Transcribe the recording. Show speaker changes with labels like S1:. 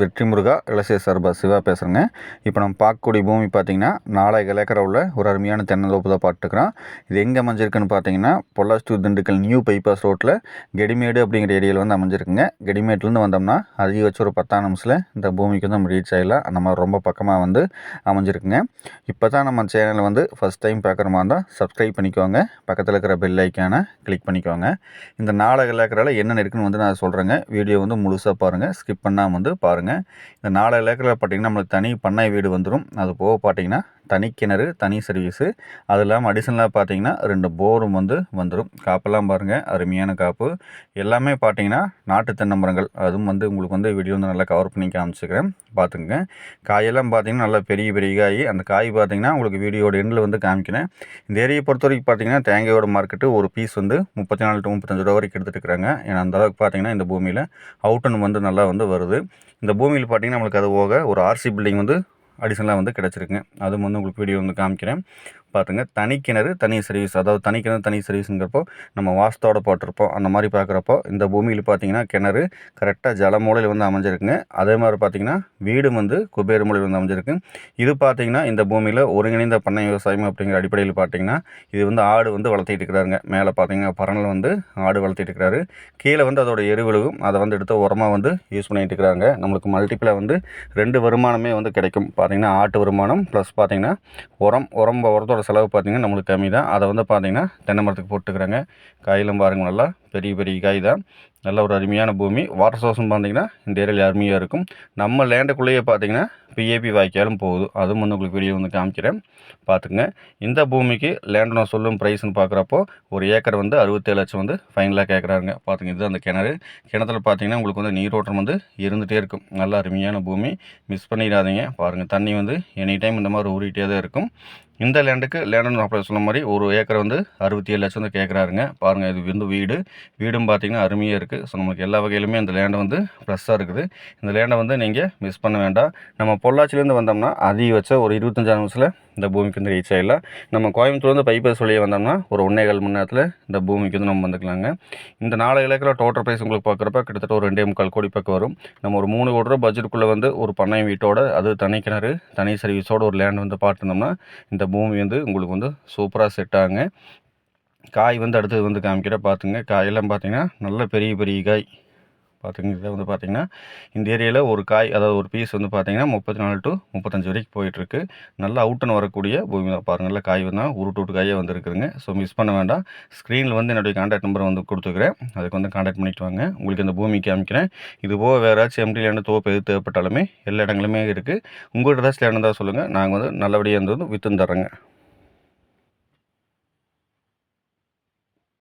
S1: வெற்றி முருகா இளசிய சர்பா சிவா பேசுகிறேங்க இப்போ நம்ம பார்க்கக்கூடிய பூமி பார்த்திங்கன்னா நாலாயிரம் ஏக்கரை உள்ள ஒரு அருமையான தென்னந்தோப்பு தான் பார்த்துக்கிறோம் இது எங்கே அமைஞ்சிருக்குன்னு பார்த்தீங்கன்னா Pollachi to Dindigul new bypass ரோட்டில் கெடிமேடு அப்படிங்கிற ஏரியாவில் வந்து அமைஞ்சிருக்குங்க. கெடிமேட்லேருந்து வந்தோம்னா அதிகபட்சம் ஒரு பத்தாம் நிமிஷத்தில் இந்த பூமிக்கு வந்து நம்ம ரீச் ஆகிடலாம் நம்ம ரொம்ப பக்கமாக வந்து அமைஞ்சிருக்குங்க. இப்போ தான் நம்ம சேனலை வந்து ஃபஸ்ட் டைம் பார்க்குற மாதிரி இருந்தால் சப்ஸ்கிரைப் பண்ணிக்கோங்க. பக்கத்தில் இருக்கிற பெல் ஐக்கானை கிளிக் பண்ணிக்கோங்க. இந்த நாலாயிரம் ஏக்கரால் என்னென்ன இருக்குன்னு வந்து நான் சொல்கிறேங்க வீடியோ வந்து முழுசாக பாருங்கள் ஸ்கிப் பண்ணாமல் வந்து பாருங்கள் இந்த நாலு ஏக்கரில் பார்த்திங்கன்னா நம்மளுக்கு தனி பண்ணை வீடு வந்துடும் அது போக பார்த்திங்கன்னா தனி கிணறு தனி சர்வீஸு அது இல்லாமல் அடிஷனலாக பார்த்தீங்கன்னா ரெண்டு போரும் வந்து வந்துடும் காப்பெல்லாம் பாருங்கள் அருமையான காப்பு. எல்லாமே பார்த்தீங்கன்னா நாட்டு தென்னமரங்கள். அதுவும் வந்து உங்களுக்கு வந்து வீடியோ வந்து நல்லா கவர் பண்ணி காமிச்சிக்கிறேன். பார்த்துங்க காயெல்லாம் பார்த்தீங்கன்னா நல்லா பெரிய பெரிய காய். அந்த காய் பார்த்தீங்கன்னா உங்களுக்கு வீடியோட எண்டில் வந்து காமிக்கிறேன். இந்த ஏரியை பொறுத்த வரைக்கும் பார்த்தீங்கன்னா தேங்காயோட மார்க்கெட்டு ஒரு பீஸ் வந்து முப்பத்தி நாலு டு முப்பத்தஞ்சு ரூபா வரைக்கும் எடுத்துகிட்டு இருக்கிறாங்க. ஏன்னா அந்த அளவுக்கு பார்த்தீங்கன்னா இந்த பூமியில் அவுட்டன் வந்து நல்லா வந்து வருது. இந்த பூமியில் பார்த்திங்கன்னா நம்மளுக்கு அது போக ஒரு ஆர்சி பில்டிங் வந்து அடிஷனலாக வந்து கிடச்சிருக்குங்க அதுவும் வந்து உங்களுக்கு வீடியோ வந்து காமிக்கிறேன். பார்த்துங்க தனி கிணறு தனி சர்வீஸ் அதாவது தனி கிணறு தனி சர்வீஸுங்கிறப்போ நம்ம வாஸ்தோடு போட்டிருப்போம். அந்த மாதிரி பார்க்குறப்போ இந்த பூமியில் பார்த்தீங்கன்னா கிணறு கரெக்டாக ஜல மூலையில் வந்து அமைஞ்சிருக்குங்க. அதே மாதிரி பார்த்தீங்கன்னா வீடு வந்து குபேர மூலையில் வந்து அமைஞ்சிருக்கு. இது பார்த்தீங்கன்னா இந்த பூமியில் ஒருங்கிணைந்த பண்ணை விவசாயம் அப்படிங்கிற அடிப்படையில் பார்த்தீங்கன்னா இது வந்து ஆடு வந்து வளர்த்திட்டு இருக்கிறாருங்க. மேலே பார்த்தீங்கன்னா பரனில் வந்து ஆடு வளர்த்திட்டு இருக்கிறாரு. கீழே வந்து அதோட எருவிழுகும் அதை வந்து எடுத்து உரமாக வந்து யூஸ் பண்ணிட்டு இருக்கிறாங்க. நம்மளுக்கு மல்டிப்பிளாக வந்து ரெண்டு வருமானமே வந்து கிடைக்கும். பார்த்தீங்கன்னா ஆட்டு வருமானம் ப்ளஸ் பார்த்தீங்கன்னா உரம் உரம் உரத்தோட செலவு பார்த்திங்கன்னா நம்மளுக்கு கம்மி தான். அதை வந்து பார்த்திங்கன்னா தென்னை மரத்துக்கு போட்டுக்கிறாங்க. காயிலும் பாருங்கள் நல்லா. பெரிய பெரிய காய் தான். நல்ல ஒரு அருமையான பூமி. வாட்டர் சோர்ஸும் பார்த்திங்கன்னா இந்த ஏரியாவில் அருமையாக இருக்கும். நம்ம லேண்டுக்குள்ளேயே பார்த்திங்கன்னா பிஏபி வாய்க்காலும் போகுது. அதுவும் வந்து உங்களுக்கு வீடியோ வந்து காமிக்கிறேன். பார்த்துங்க இந்த பூமிக்கு லேண்ட் நான் சொல்லும் ப்ரைஸ்னு பார்க்குறப்போ ஒரு ஏக்கர் வந்து அறுபத்தேழு லட்சம் வந்து ஃபைனலாக கேட்குறாங்க பார்த்துங்க இது அந்த கிணறு. கிணத்துல பார்த்தீங்கன்னா உங்களுக்கு வந்து நீரோட்டம் வந்து இருந்துகிட்டே இருக்கும். நல்ல அருமையான பூமி. மிஸ் பண்ணிடாதீங்க. பாருங்கள் தண்ணி வந்து எனி டைம் இந்த மாதிரி ஊறிட்டே தான் இருக்கும். இந்த லேண்டுக்கு லேண்டுன்னு அப்படி சொன்ன மாதிரி ஒரு ஏக்கர் வந்து அறுபத்தி ஏழு லட்சம் வந்து கேட்குறாருங்க பாருங்கள் இது வந்து வீடு. வீடும் பார்த்திங்கன்னா அருமையாக இருக்குது ஸோ நமக்கு எல்லா வகையிலுமே இந்த லேண்டு வந்து ப்ளஸ்ஸாக இருக்குது. இந்த லேண்டை வந்து நீங்கள் மிஸ் பண்ண வேண்டாம். நம்ம பொள்ளாச்சிலேருந்து வந்தோம்னா அதிகபட்சம் ஒரு இருபத்தஞ்சாம் நிமிஷத்தில் இந்த பூமிக்கு வந்து ரீச் ஆகிடலாம் நம்ம கோயம்புத்தூர்லேருந்து பைபாஸ் வழியே வந்தோம்னா ஒரு ஒன்றே கால் மணி நேரத்தில் இந்த பூமிக்கு வந்து நம்ம வந்துக்கலாங்க. இந்த நாலு இலக்கில் டோட்டல் ப்ரைஸ் உங்களுக்கு பார்க்குறப்ப கிட்டத்தட்ட ஒரு ரெண்டே முக்கால் கோடி பக்கம் வரும். நம்ம ஒரு மூணு கோடி ரூபா பட்ஜெட்டுக்குள்ளே வந்து ஒரு பண்ணை வீட்டோட அது தனி கிணறு தனி சர்வீஸோட ஒரு லேண்ட் வந்து பார்த்துருந்தோம்னா இந்த பூமி வந்து உங்களுக்கு வந்து சூப்பராக செட் ஆகுங்க. காய் வந்து அடுத்தது வந்து காமிக்கிற பார்த்துங்க காயெல்லாம் பார்த்தீங்கன்னா நல்ல பெரிய பெரிய காய். பார்த்துங்க இதை வந்து பார்த்திங்கன்னா இந்த ஏரியாவில் ஒரு காய் அதாவது ஒரு பீஸ் வந்து பார்த்திங்கன்னா முப்பத்தி நாலு டு முப்பத்தஞ்சு வரைக்கும் போயிட்டுருக்கு. நல்லா அவுட்டன் வரக்கூடிய பூமி தான். பாருங்கள் நல்லா காய் வந்தால் உருட்டு விட்டு காயே வந்துருக்குதுங்க. ஸோ மிஸ் பண்ண வேண்டாம். ஸ்க்ரீனில் வந்து என்னுடைய காண்டாக்ட் நம்பர் வந்து கொடுத்துக்கிறேன். அதுக்கு வந்து காண்டாக்ட் பண்ணிட்டு வாங்க. உங்களுக்கு இந்த பூமி காமிக்கிறேன். இது போக வேறு ஏதாச்சும் எம்டி லேண்டு தோப்பு எது தேவைப்பட்டாலுமே எல்லா இடங்களுமே இருக்குது உங்கள்கிட்ட ஏதாச்சும் லேண்ட் தான் சொல்லுங்கள் நாங்கள் வந்து நல்லபடியாக இருந்து விற்று தர்றேங்க.